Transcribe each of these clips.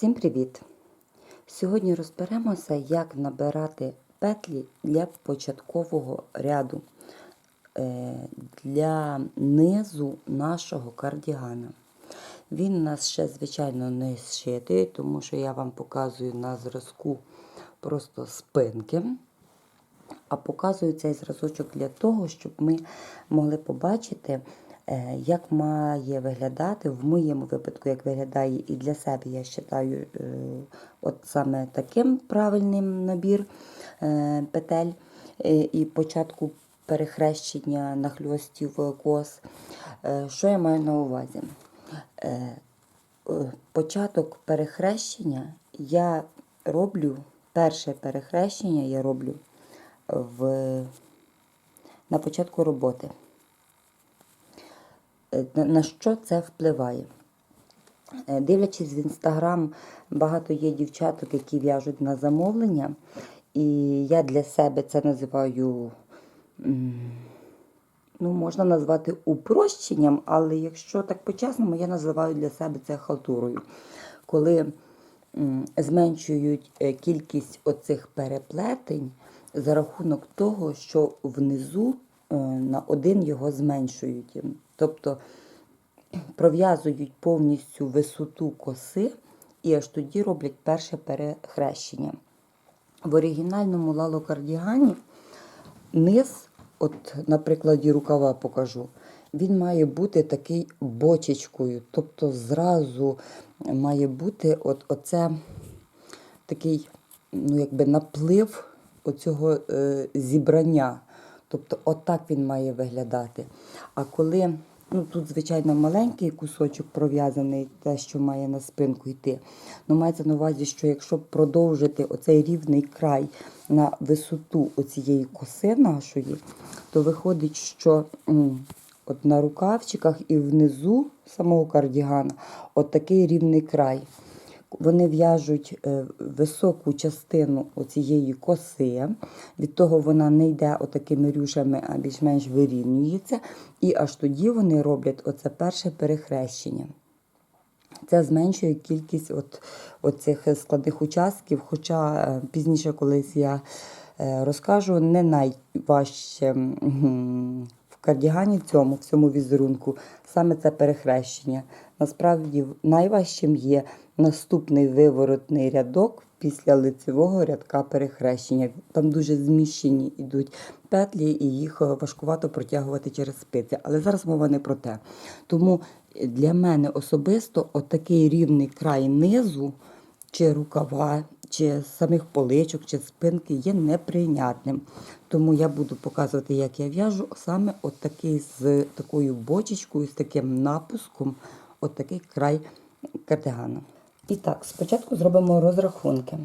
Всім привіт! Сьогодні розберемося, як набирати петлі для початкового ряду е, для низу нашого кардігана. Він у нас ще, звичайно, не зшитий, тому що я вам показую на зразку просто спинки. А показую цей зразочок для того, щоб ми могли побачити, як має виглядати в моєму випадку, як виглядає і для себе, я вважаю, е, от саме таким правильним набір е, петель е, і початку перехрещення нахльостів кос. Е, Що я маю на увазі? Е, е, Початок перехрещення я роблю, перше перехрещення я роблю в, на початку роботи. Е, На що це впливає? Е, Дивлячись в інстаграм, багато є дівчаток, які в'яжуть на замовлення. І я для себе це називаю, ну, можна назвати упрощенням, але якщо так по-чесному, я називаю для себе це халтурою. Коли зменшують е, кількість оцих переплетень за рахунок того, що внизу на один його зменшують. Тобто пров'язують повністю висоту коси і аж тоді роблять перше перехрещення. В оригінальному лалокардігані низ, от на рукава покажу, він має бути такий бочечкою. Тобто зразу має бути от, оце такий ну, якби наплив оцього е, зібрання. Тобто, отак він має виглядати. А коли ну тут, звичайно, маленький кусочок пров'язаний, те, що має на спинку йти. Ну, мається на увазі, що якщо продовжити оцей рівний край на висоту оцієї коси нашої, то виходить, що от на рукавчиках і внизу самого кардігана от такий рівний край. Вони в'яжуть е, високу частину цієї коси, від того вона не йде отакими рюшами, а більш-менш вирівнюється. І аж тоді вони роблять оце перше перехрещення. Це зменшує кількість от, от цих складних участків, хоча е, пізніше колись я е, розкажу, не найважче кардігані цьому, в цьому візерунку, саме це перехрещення. Насправді найважчим є наступний виворотний рядок після лицевого рядка перехрещення. Там дуже зміщені йдуть петлі, і їх е, важкувато протягувати через спиці. Але зараз мова не про те. Тому для мене особисто отакий рівний край низу, чи рукава, чи самих поличок, чи спинки є неприйнятним. Тому я буду показувати, як я в'яжу саме отакий з такою бочечкою, з таким напуском, отакий край кардигана. І так, спочатку зробимо розрахунки.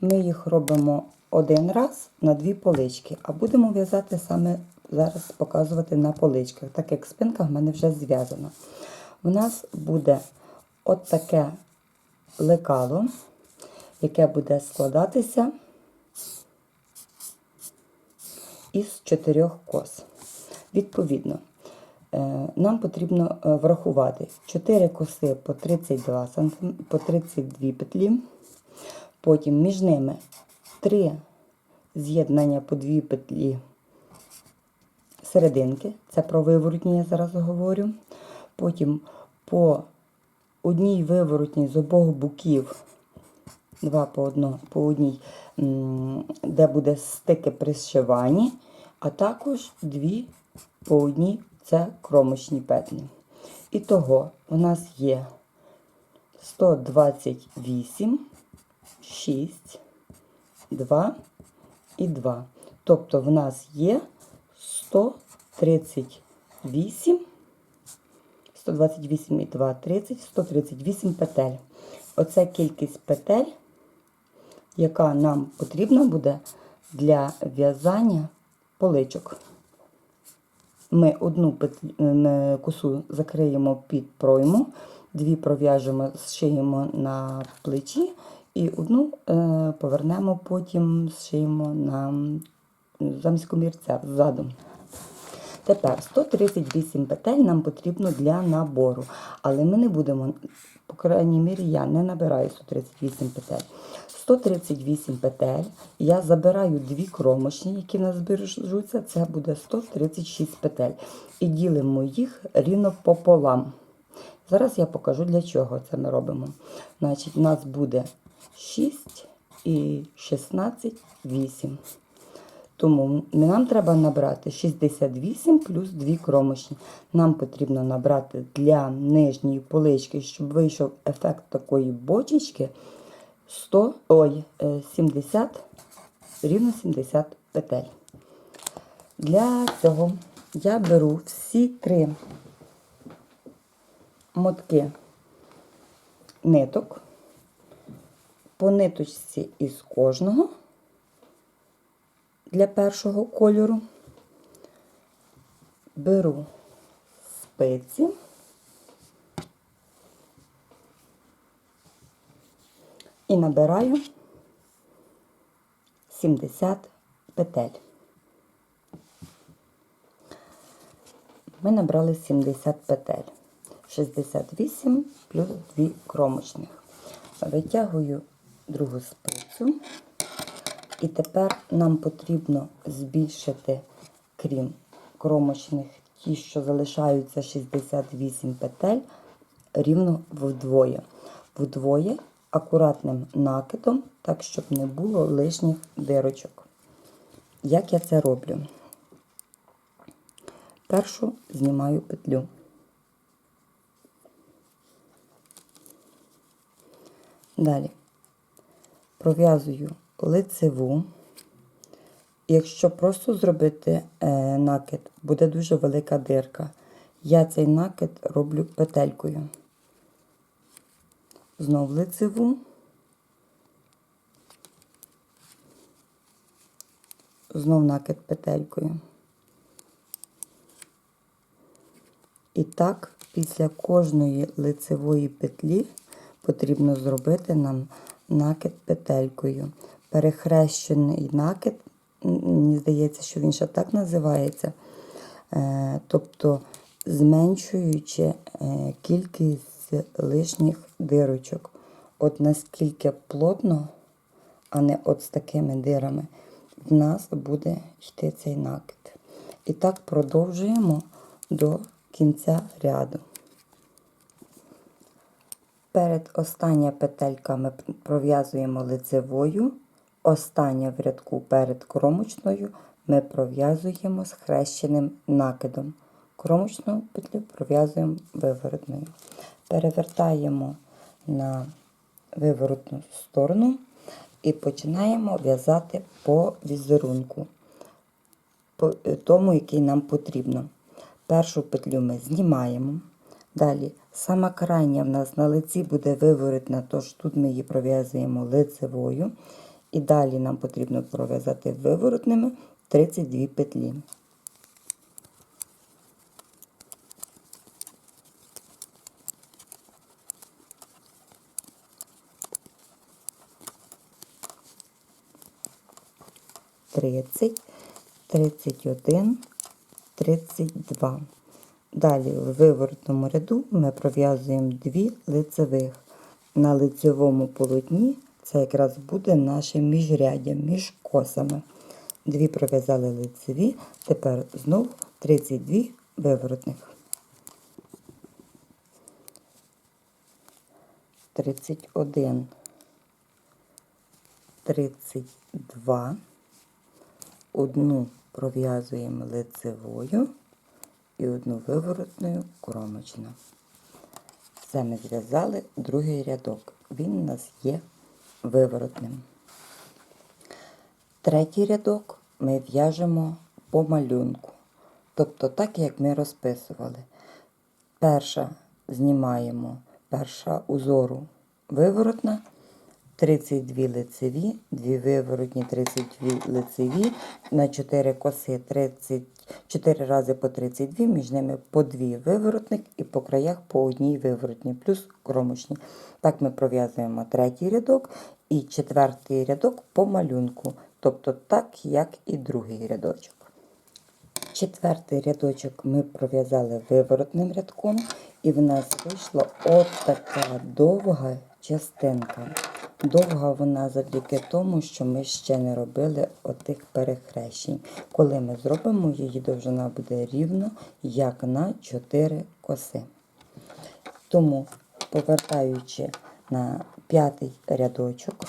Ми їх робимо один раз на дві полички, а будемо в'язати саме зараз показувати на поличках, так як спинка в мене вже зв'язана. У нас буде от таке лекало, яке буде складатися із чотирьох кос. Відповідно, е, нам потрібно е, врахувати 4 коси по 32 см, по 32 петлі, потім між ними 3 з'єднання по 2 петлі серединки, це про виворотні я зараз говорю. Потім по одній виворотній з обох боків, два по, одно, по одній, де буде стики при зшиванні, а також дві по одній це кромочні петлі. І того у нас є 128, 6, 2 і 2. Тобто в нас є 138, 128 і 2, 30, 138 петель. Оце кількість петель, яка нам потрібна буде для в'язання поличок. Ми одну косу закриємо під пройму, дві пров'яжемо, зшиємо на плечі і одну е, повернемо, потім зшиємо на замість комірця ззаду. Тепер 138 петель нам потрібно для набору, але ми не будемо крайній мірі, я не набираю 138 петель. 138 петель. Я забираю дві кромочні, які нас збережуться. Це буде 136 петель. І ділимо їх рівно пополам. Зараз я покажу, для чого це ми робимо. Значить, у нас буде 6 і 16, 8. Тому нам треба набрати 68 плюс 2 кромочні. Нам потрібно набрати для нижньої полички, щоб вийшов ефект такої бочечки 100, ой, е, 70, рівно 70 петель. Для цього я беру всі три мотки ниток по ниточці із кожного для першого кольору. Беру спиці. І набираю 70 петель. Ми набрали 70 петель. 68 плюс 2 кромочних. Витягую другу спицю. І тепер нам потрібно збільшити, крім кромочних, ті, що залишаються 68 петель, рівно вдвоє. Вдвоє акуратним накидом, так, щоб не було лишніх дирочок. Як я це роблю? Першу знімаю петлю. Далі пров'язую лицеву. Якщо просто зробити е, накид, буде дуже велика дирка. Я цей накид роблю петелькою. Знов лицеву. Знов накид петелькою. І так, після кожної лицевої петлі потрібно зробити нам накид петелькою. Перехрещений накид, мені здається, що він ще так називається. Е, Тобто зменшуючи е, кількість лишніх дирочок. От наскільки плотно, а не от з такими дирами, в нас буде йти цей накид. І так продовжуємо до кінця ряду. Перед остання петелька ми пров'язуємо лицевою, остання в рядку перед кромочною ми пров'язуємо з хрещеним накидом. Кромочну петлю пров'язуємо виворотною. Перевертаємо на виворотну сторону і починаємо в'язати по візерунку, по тому, який нам потрібно. Першу петлю ми знімаємо. Далі, сама крайня в нас на лиці буде виворотна, тож тут ми її пров'язуємо лицевою. І далі нам потрібно пров'язати виворотними 32 петлі. Тридцять, тридцять один, тридцять два. Далі в виворотному ряду ми пров'язуємо дві лицевих. На лицевому полотні це якраз буде наше міжряддя між косами. Дві пров'язали лицеві, тепер знов 32 виворотних. 31, 32, одну пров'язуємо лицевою і одну виворотною кромочну. Це ми зв'язали другий рядок. Він у нас є виворотним. Третій рядок ми в'яжемо по малюнку. Тобто так, як ми розписували. Перша знімаємо перша узору виворотна, 32 лицеві, 2 виворотні, 32 лицеві, на 4 коси 30, 4 рази по 32, між ними по 2 виворотник і по краях по одній виворотні, плюс кромочні. Так ми пров'язуємо третій рядок і четвертий рядок по малюнку, тобто так, як і другий рядочок. Четвертий рядочок ми пров'язали виворотним рядком, І в нас вийшла от така довга частинка. Довга вона завдяки тому, що ми ще не робили отих перехрещень. Коли ми зробимо, її довжина буде рівно, як на 4 коси. Тому, повертаючи на п'ятий рядочок,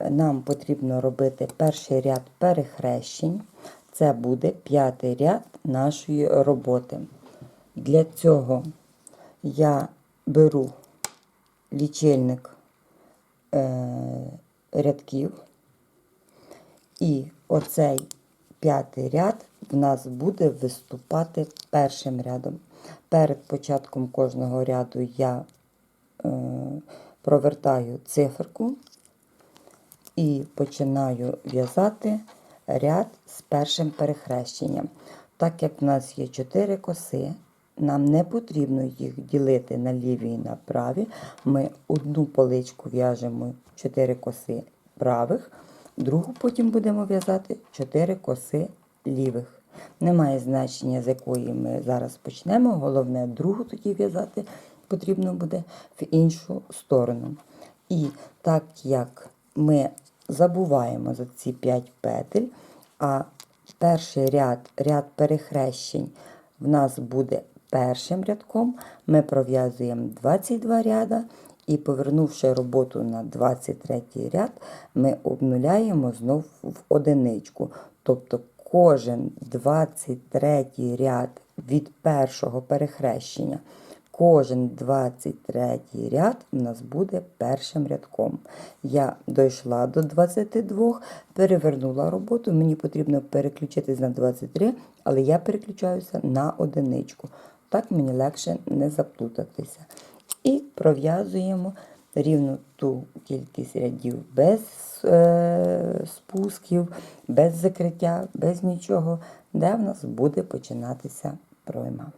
нам потрібно робити перший ряд перехрещень. Це буде п'ятий ряд нашої роботи. Для цього я беру лічильник рядків, і оцей п'ятий ряд в нас буде виступати першим рядом. Перед початком кожного ряду я е, провертаю циферку і починаю в'язати ряд з першим перехрещенням. Так як в нас є 4 коси, нам не потрібно їх ділити на ліві і на праві. Ми одну поличку в'яжемо 4 коси правих, другу потім будемо в'язати 4 коси лівих. Немає значення, з якої ми зараз почнемо. Головне, другу тоді в'язати потрібно буде в іншу сторону. І так як ми забуваємо за ці 5 петель, а перший ряд, ряд перехрещень в нас буде першим рядком, ми пров'язуємо 22 ряда і повернувши роботу на 23 ряд, ми обнуляємо знов в одиничку. Тобто кожен 23 ряд від першого перехрещення Кожен 23 ряд у нас буде першим рядком. Я дійшла до 22, перевернула роботу. Мені потрібно переключитись на 23, але я переключаюся на одиничку. Так мені легше не заплутатися. І пров'язуємо рівно ту кількість рядів без е, спусків, без закриття, без нічого, де в нас буде починатися пройма.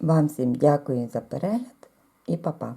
Вам всім дякую за перегляд і па-па!